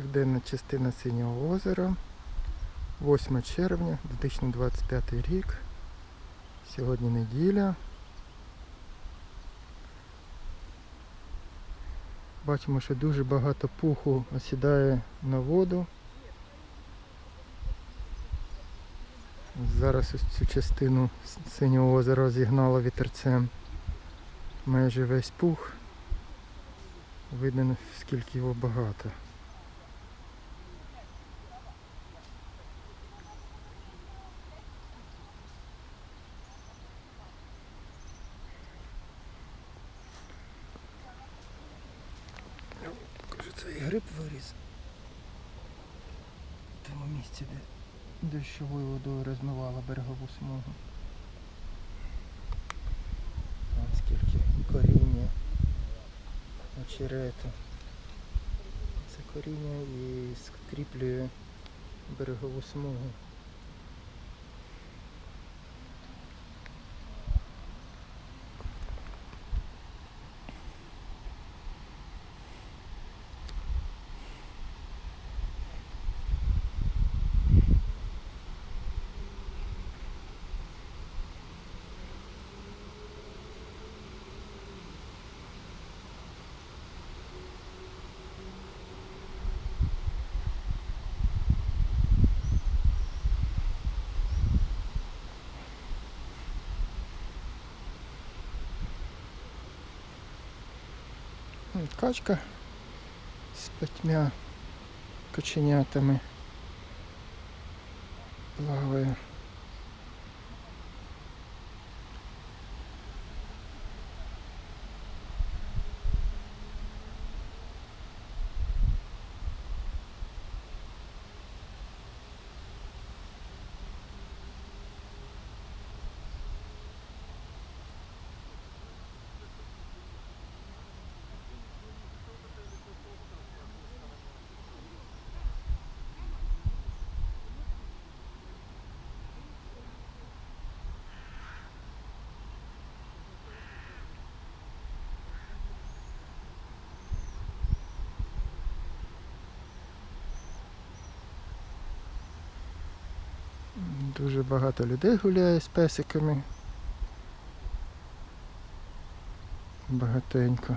Південна частина Синього озера. 8 червня 2025 рік. Сьогодні неділя. Бачимо, що дуже багато пуху осідає на воду. Зараз ось цю частину синього озера зігнало вітерцем. Майже весь пух. Видно, скільки його багато. Цей гриб виріс. В тому місці, де дощовою водою розмивала берегову смугу. Ось скільки коріння очерету. Це коріння і скріплює берегову смугу. Качка з п'ятьма коченятами плаває. Дуже багато людей гуляє з песиками. Багатенько.